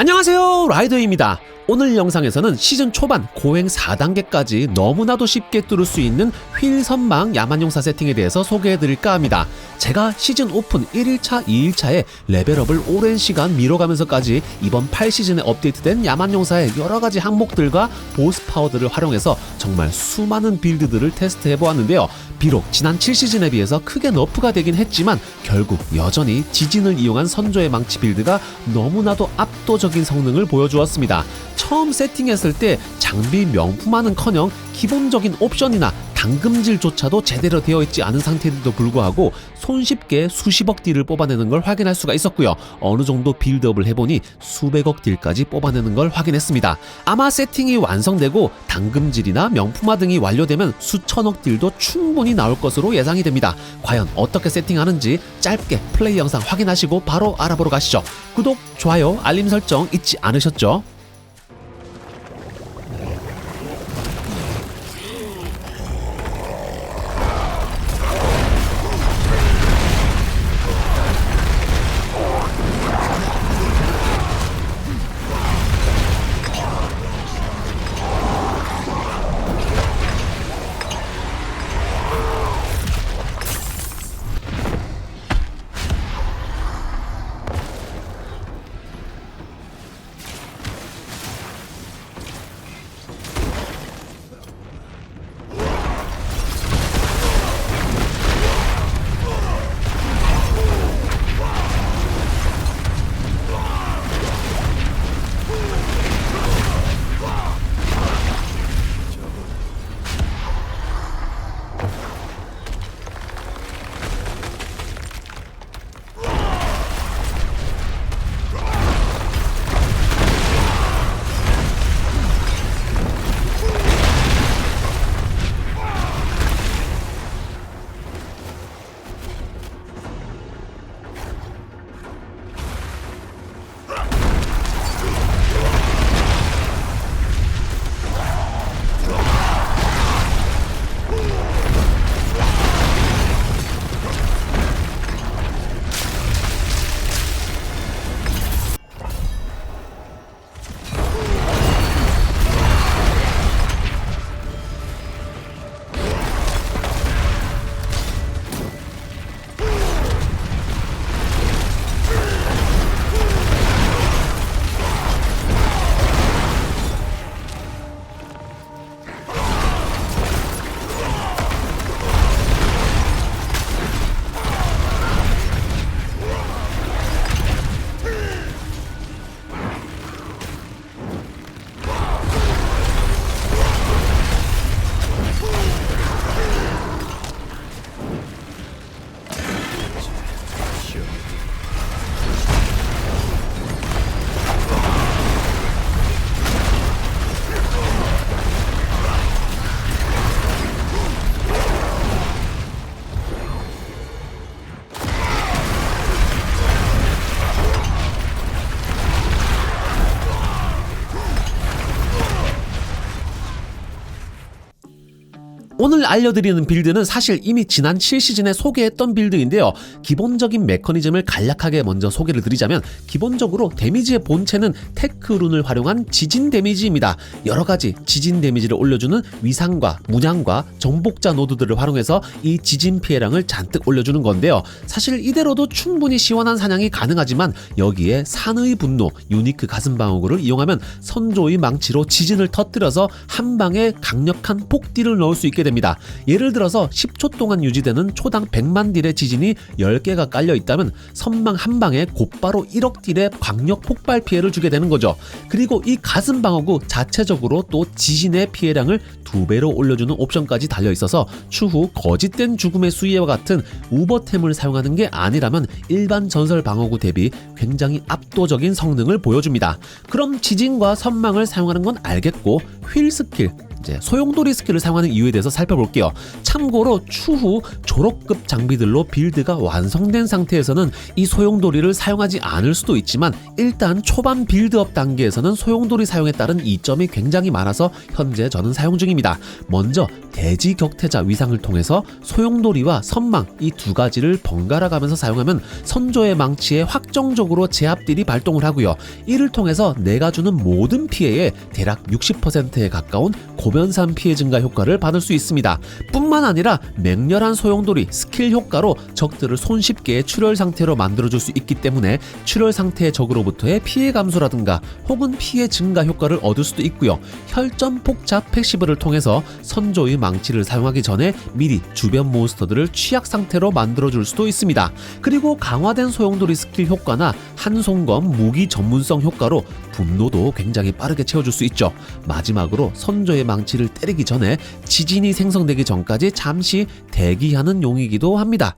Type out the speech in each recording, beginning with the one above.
안녕하세요. 라이더입니다 오늘 영상에서는 시즌 초반 고행 4단계까지 너무나도 쉽게 뚫을 수 있는 휠 선망 야만용사 세팅에 대해서 소개해드릴까 합니다 제가 시즌 오픈 1일차 2일차에 레벨업을 오랜 시간 미뤄가면서까지 이번 8시즌에 업데이트된 야만용사의 여러가지 항목들과 보스 파워들을 활용해서 정말 수많은 빌드들을 테스트해보았는데요 비록 지난 7시즌에 비해서 크게 너프가 되긴 했지만 결국 여전히 지진을 이용한 선조의 망치 빌드가 너무나도 압도적인 성능을 보여주었습니다. 처음 세팅했을 때 장비 명품화는커녕 기본적인 옵션이나 당금질조차도 제대로 되어 있지 않은 상태에도 불구하고 손쉽게 수십억 딜을 뽑아내는 걸 확인할 수가 있었고요. 어느 정도 빌드업을 해보니 수백억 딜까지 뽑아내는 걸 확인했습니다. 아마 세팅이 완성되고 당금질이나 명품화 등이 완료되면 수천억 딜도 충분히 나올 것으로 예상이 됩니다. 과연 어떻게 세팅하는지 짧게 플레이 영상 확인하시고 바로 알아보러 가시죠. 구독, 좋아요, 알림 설정 잊지 않으셨죠? 오늘 알려드리는 빌드는 사실 이미 지난 7시즌에 소개했던 빌드인데요. 기본적인 메커니즘을 간략하게 먼저 소개를 드리자면 기본적으로 데미지의 본체는 테크룬을 활용한 지진 데미지입니다. 여러 가지 지진 데미지를 올려주는 위상과 문양과 정복자 노드들을 활용해서 이 지진 피해량을 잔뜩 올려주는 건데요. 사실 이대로도 충분히 시원한 사냥이 가능하지만 여기에 산의 분노, 유니크 가슴 방어구를 이용하면 선조의 망치로 지진을 터뜨려서 한 방에 강력한 폭딜을 넣을 수 있게 됩니다. 됩니다. 예를 들어서 10초 동안 유지되는 초당 100만 딜의 지진이 10개가 깔려 있다면 선망 한 방에 곧바로 1억 딜의 강력 폭발 피해를 주게 되는 거죠. 그리고 이 가슴 방어구 자체적으로 또 지진의 피해량을 두 배로 올려주는 옵션까지 달려 있어서 추후 거짓된 죽음의 수위와 같은 우버템을 사용하는 게 아니라면 일반 전설 방어구 대비 굉장히 압도적인 성능을 보여줍니다. 그럼 지진과 선망을 사용하는 건 알겠고 휠 스킬 이제 소용돌이 스킬을 사용하는 이유에 대해서 살펴볼게요. 참고로 추후 졸업급 장비들로 빌드가 완성된 상태에서는 이 소용돌이를 사용하지 않을 수도 있지만 일단 초반 빌드업 단계에서는 소용돌이 사용에 따른 이점이 굉장히 많아서 현재 저는 사용 중입니다. 먼저 대지 격퇴자 위상을 통해서 소용돌이와 선망 이 두 가지를 번갈아 가면서 사용하면 선조의 망치에 확정적으로 제압딜이 발동을 하고요. 이를 통해서 내가 주는 모든 피해의 대략 60%에 가까운 고 변산 피해 증가 효과를 받을 수 있습니다. 뿐만 아니라 맹렬한 소용돌이 스킬 효과로 적들을 손쉽게 출혈 상태로 만들어줄 수 있기 때문에 출혈 상태의 적으로부터의 피해 감소라든가 혹은 피해 증가 효과를 얻을 수도 있고요. 혈전 폭잡 패시브를 통해서 선조의 망치를 사용하기 전에 미리 주변 몬스터들을 취약 상태로 만들어줄 수도 있습니다. 그리고 강화된 소용돌이 스킬 효과나 한송검 무기 전문성 효과로 분노도 굉장히 빠르게 채워줄 수 있죠. 마지막으로 선조의 망 치를 때리기 전에 지진이 생성되기 전까지 잠시 대기하는 용이기도 합니다.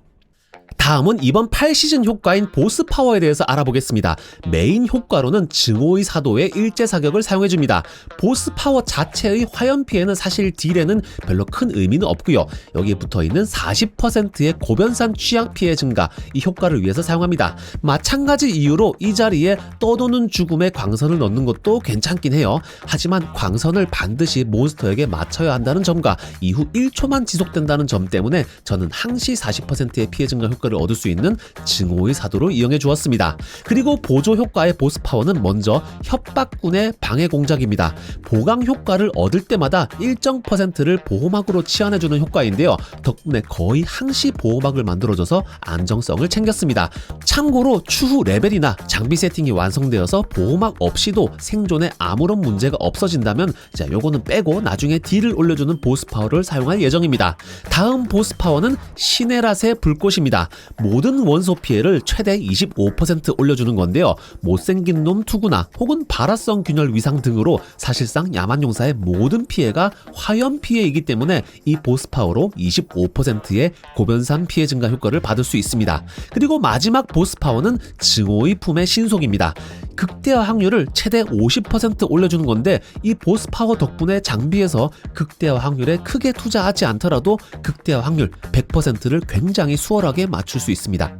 다음은 이번 8시즌 효과인 보스 파워에 대해서 알아보겠습니다. 메인 효과로는 증오의 사도의 일제 사격을 사용해줍니다. 보스 파워 자체의 화염 피해는 사실 딜에는 별로 큰 의미는 없고요. 여기에 붙어있는 40%의 고변산 취약 피해 증가 이 효과를 위해서 사용합니다. 마찬가지 이유로 이 자리에 떠도는 죽음의 광선을 넣는 것도 괜찮긴 해요. 하지만 광선을 반드시 몬스터에게 맞춰야 한다는 점과 이후 1초만 지속된다는 점 때문에 저는 항시 40%의 피해 증가 효과를 얻을 수 있는 증오의 사도로 이용해 주었습니다. 그리고 보조 효과의 보스 파워는 먼저 협박군의 방해 공작입니다. 보강 효과를 얻을 때마다 일정 퍼센트를 보호막으로 치환해주는 효과인데요. 덕분에 거의 항시 보호막을 만들어줘서 안정성을 챙겼습니다. 참고로 추후 레벨이나 장비 세팅이 완성되어서 보호막 없이도 생존에 아무런 문제가 없어진다면 자 요거는 빼고 나중에 딜을 올려주는 보스 파워를 사용할 예정입니다. 다음 보스 파워는 시네라의 불꽃입니다. 모든 원소 피해를 최대 25% 올려주는 건데요. 못생긴 놈 투구나 혹은 발화성 균열 위상 등으로 사실상 야만용사의 모든 피해가 화염 피해이기 때문에 이 보스 파워로 25%의 고변산 피해 증가 효과를 받을 수 있습니다. 그리고 마지막 보스 파워는 증오의 품의 신속입니다. 극대화 확률을 최대 50% 올려주는 건데 이 보스 파워 덕분에 장비에서 극대화 확률에 크게 투자하지 않더라도 극대화 확률 100%를 굉장히 수월하게 맞출 수 있습니다.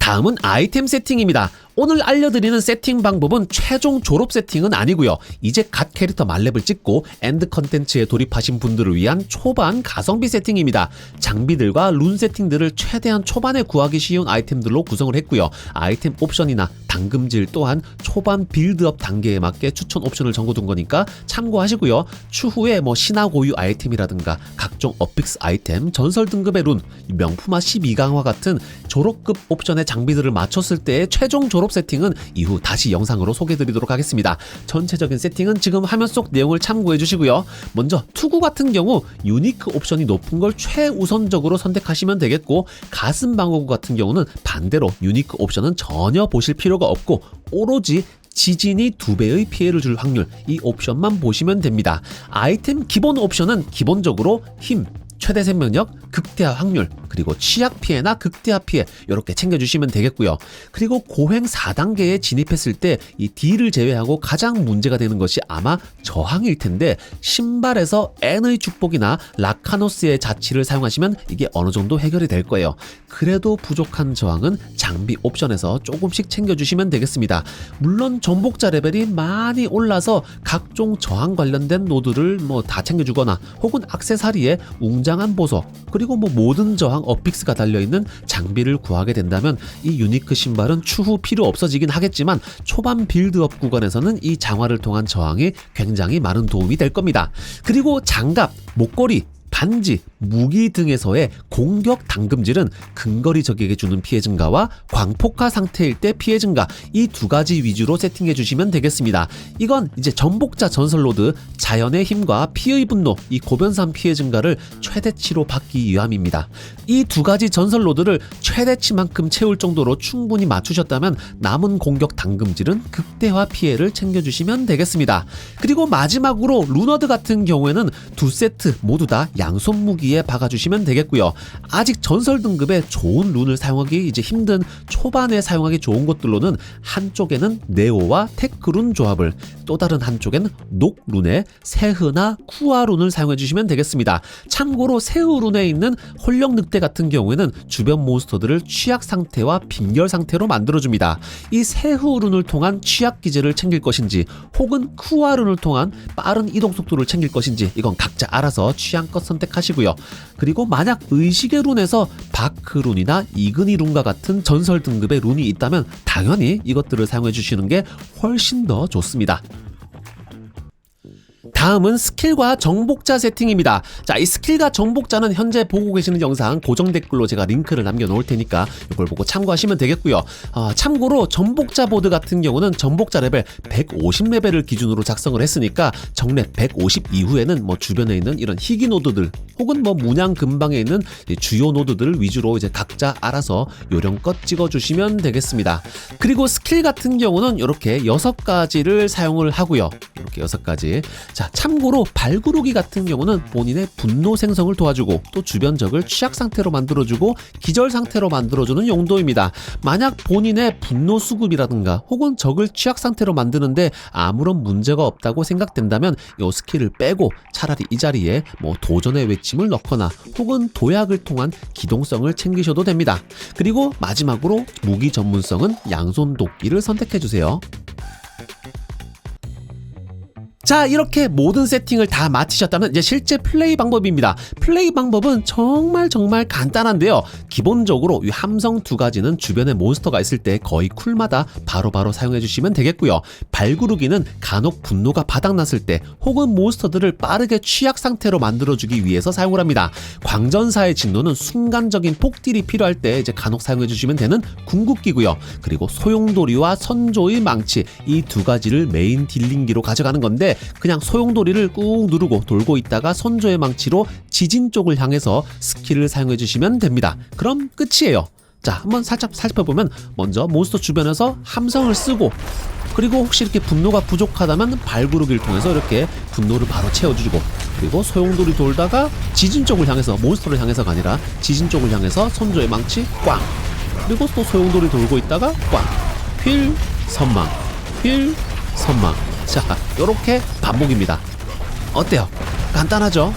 다음은 아이템 세팅입니다. 오늘 알려드리는 세팅 방법은 최종 졸업 세팅은 아니고요. 이제 갓 캐릭터 말렙을 찍고 엔드 컨텐츠에 돌입하신 분들을 위한 초반 가성비 세팅입니다. 장비들과 룬 세팅들을 최대한 초반에 구하기 쉬운 아이템들로 구성을 했고요. 아이템 옵션이나 당금질 또한 초반 빌드업 단계에 맞게 추천 옵션을 적어둔 거니까 참고하시고요. 추후에 뭐 신화 고유 아이템이라든가 각종 어픽스 아이템, 전설 등급의 룬, 명품화 12강화 같은 졸업급 옵션의 장비들을 맞췄을 때의 최종 졸업 세팅은 이후 다시 영상으로 소개드리도록 하겠습니다. 전체적인 세팅은 지금 화면 속 내용을 참고해 주시고요. 먼저 투구 같은 경우 유니크 옵션이 높은 걸 최우선적으로 선택하시면 되겠고 가슴 방어구 같은 경우는 반대로 유니크 옵션은 전혀 보실 필요가 없고 오로지 지진이 두 배의 피해를 줄 확률 이 옵션만 보시면 됩니다. 아이템 기본 옵션은 기본적으로 힘, 최대 생명력, 극대화 확률, 그리고 취약 피해나 극대화 피해 이렇게 챙겨주시면 되겠고요. 그리고 고행 4단계에 진입했을 때 이 D를 제외하고 가장 문제가 되는 것이 아마 저항일 텐데 신발에서 N의 축복이나 라카노스의 자치를 사용하시면 이게 어느 정도 해결이 될 거예요. 그래도 부족한 저항은 장비 옵션에서 조금씩 챙겨주시면 되겠습니다. 물론 전복자 레벨이 많이 올라서 각종 저항 관련된 노드를 뭐 다 챙겨주거나 혹은 악세사리에 웅장한 보석 그리고 뭐 모든 저항 어픽스가 달려있는 장비를 구하게 된다면 이 유니크 신발은 추후 필요 없어지긴 하겠지만 초반 빌드업 구간에서는 이 장화를 통한 저항이 굉장히 많은 도움이 될 겁니다. 그리고 장갑, 목걸이, 반지, 무기 등에서의 공격 당금질은 근거리 적에게 주는 피해 증가와 광폭화 상태일 때 피해 증가 이 두 가지 위주로 세팅해 주시면 되겠습니다. 이건 이제 전복자 전설로드 자연의 힘과 피의 분노 이 고변산 피해 증가를 최대치로 받기 위함입니다. 이 두 가지 전설로드를 최대치만큼 채울 정도로 충분히 맞추셨다면 남은 공격 당금질은 극대화 피해를 챙겨주시면 되겠습니다. 그리고 마지막으로 루너드 같은 경우에는 두 세트 모두 다 양손 무기에 박아주시면 되겠고요. 아직 전설 등급의 좋은 룬을 사용하기 이제 힘든 초반에 사용하기 좋은 것들로는 한쪽에는 네오와 테크룬 조합을 또 다른 한쪽에는 녹룬에 세흐나 쿠아룬을 사용해 주시면 되겠습니다. 참고로 세흐룬에 있는 홀령 늑대 같은 경우에는 주변 몬스터들을 취약 상태와 빈결 상태로 만들어줍니다. 이 세흐룬을 통한 취약 기제를 챙길 것인지 혹은 쿠아룬을 통한 빠른 이동 속도를 챙길 것인지 이건 각자 알아서 취향껏 선택하시고요. 그리고 만약 의식의 룬에서 바크룬이나 이그니 룬과 같은 전설 등급의 룬이 있다면 당연히 이것들을 사용해 주시는 게 훨씬 더 좋습니다. 다음은 스킬과 정복자 세팅입니다. 자, 이 스킬과 정복자는 현재 보고 계시는 영상 고정 댓글로 제가 링크를 남겨 놓을 테니까 이걸 보고 참고하시면 되겠고요. 아, 참고로 정복자 보드 같은 경우는 정복자 레벨 150레벨을 기준으로 작성을 했으니까 정렙 150 이후에는 뭐 주변에 있는 이런 희귀 노드들 혹은 뭐 문양 근방에 있는 이 주요 노드들을 위주로 이제 각자 알아서 요령껏 찍어주시면 되겠습니다. 그리고 스킬 같은 경우는 이렇게 여섯 가지를 사용을 하고요. 이렇게 여섯 가지. 자, 참고로 발구르기 같은 경우는 본인의 분노 생성을 도와주고 또 주변 적을 취약 상태로 만들어주고 기절 상태로 만들어주는 용도입니다. 만약 본인의 분노 수급이라든가 혹은 적을 취약 상태로 만드는데 아무런 문제가 없다고 생각된다면 이 스킬을 빼고 차라리 이 자리에 뭐 도전의 외침을 넣거나 혹은 도약을 통한 기동성을 챙기셔도 됩니다. 그리고 마지막으로 무기 전문성은 양손 도끼를 선택해 주세요. 자 이렇게 모든 세팅을 다 마치셨다면 이제 실제 플레이 방법입니다. 플레이 방법은 정말 정말 간단한데요. 기본적으로 이 함성 두 가지는 주변에 몬스터가 있을 때 거의 쿨마다 바로 바로 사용해 주시면 되겠고요. 발구르기는 간혹 분노가 바닥났을 때 혹은 몬스터들을 빠르게 취약 상태로 만들어주기 위해서 사용을 합니다. 광전사의 진노는 순간적인 폭딜이 필요할 때 이제 간혹 사용해 주시면 되는 궁극기고요. 그리고 소용돌이와 선조의 망치 이 두 가지를 메인 딜링기로 가져가는 건데 그냥 소용돌이를 꾹 누르고 돌고 있다가 선조의 망치로 지진 쪽을 향해서 스킬을 사용해 주시면 됩니다. 그럼 끝이에요. 자, 한번 살짝 살펴보면 먼저 몬스터 주변에서 함성을 쓰고 그리고 혹시 이렇게 분노가 부족하다면 발구르기를 통해서 이렇게 분노를 바로 채워주고 그리고 소용돌이 돌다가 지진 쪽을 향해서 몬스터를 향해서가 아니라 지진 쪽을 향해서 선조의 망치 꽝 그리고 또 소용돌이 돌고 있다가 꽝 휠 선망 휠 선망 자 요렇게 반복입니다. 어때요? 간단하죠?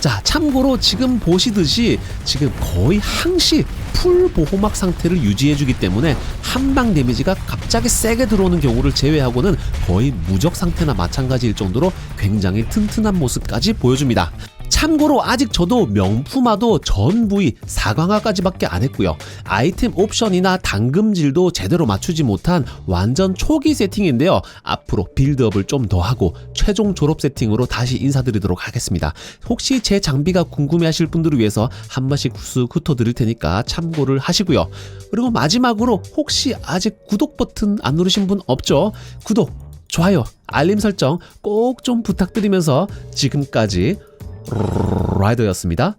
자 참고로 지금 보시듯이 지금 거의 항시 풀 보호막 상태를 유지해주기 때문에 한방 데미지가 갑자기 세게 들어오는 경우를 제외하고는 거의 무적 상태나 마찬가지일 정도로 굉장히 튼튼한 모습까지 보여줍니다. 참고로 아직 저도 명품화도 전 부위 사강화까지밖에 안 했고요. 아이템 옵션이나 당금질도 제대로 맞추지 못한 완전 초기 세팅인데요. 앞으로 빌드업을 좀 더 하고 최종 졸업 세팅으로 다시 인사드리도록 하겠습니다. 혹시 제 장비가 궁금해하실 분들을 위해서 한 번씩 쑥 훑어 드릴 테니까 참고를 하시고요. 그리고 마지막으로 혹시 아직 구독 버튼 안 누르신 분 없죠? 구독, 좋아요, 알림 설정 꼭 좀 부탁드리면서 지금까지 라이더였습니다.